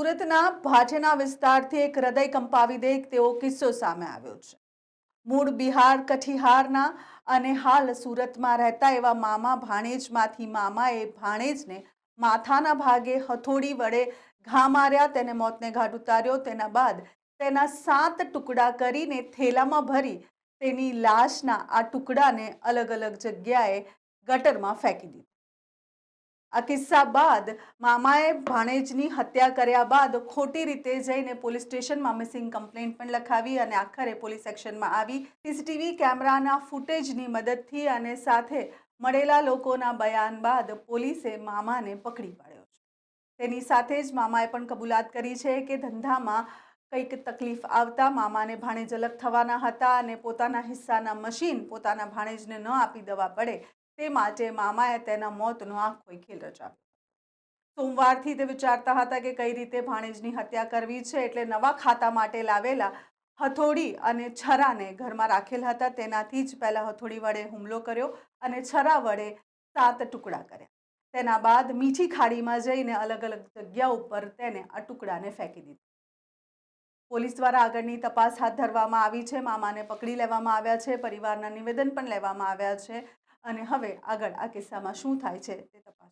સુરતના ભાટેના વિસ્તારથી એક હૃદય કંપાવી દે તેવો કિસ્સો સામે આવ્યો છે. મૂળ બિહાર કઠિહારના અને હાલ સુરતમાં રહેતા એવા મામા ભાણેજમાંથી મામાએ ભાણેજને માથાના ભાગે હથોડી વડે ઘા માર્યા, તેને મોતને ઘાટ ઉતાર્યો. તેના બાદ તેના સાત ટુકડા કરીને થેલામાં ભરી તેની લાશના આ ટુકડાને અલગ અલગ જગ્યાએ ગટરમાં ફેંકી દીધા. આ કિસ્સા બાદ મામાએ ભાણેજની હત્યા કર્યા બાદ ખોટી રીતે જઈને પોલીસ સ્ટેશનમાં મિસિંગ કમ્પ્લેન્ટ પણ લખાવી અને આખરે પોલીસ એક્શનમાં આવી. સીસીટીવી કેમેરાના ફૂટેજની મદદથી અને સાથે મળેલા લોકોના બયાન બાદ પોલીસે મામાને પકડી પાડ્યો છે. તેની સાથે જ મામાએ પણ કબૂલાત કરી છે કે ધંધામાં કંઈક તકલીફ આવતા મામાને ભાણેજ અલગ થવાના હતા અને પોતાના હિસ્સાના મશીન પોતાના ભાણેજને ન આપી દેવા પડે. તે માટે મામાએ તેના મોતનો આખો ખેલ રચાવ્યો. સોમવારથી તે વિચારતા હતા કે કઈ રીતે ભાણેજની હત્યા કરવી છે એટલે નવા ખાતા માટે લાવેલા હથોડી અને છરાને ઘરમાં રાખેલ હતા. તેનાથી જ પહેલા હથોડી વડે હુમલો કર્યો અને છરા વડે સાત ટુકડા કર્યા. તેના બાદ મીઠી ખાડીમાં જઈને અલગ અલગ જગ્યા ઉપર તેને આ ટુકડાને ફેંકી દીધા. પોલીસ દ્વારા આગળની તપાસ હાથ ધરવામાં આવી છે. મામાને પકડી લેવામાં આવ્યા છે. પરિવારના નિવેદન પણ લેવામાં આવ્યા છે. અને હવે આગળ આ કિસ્સામાં શું થાય છે તે તપાસ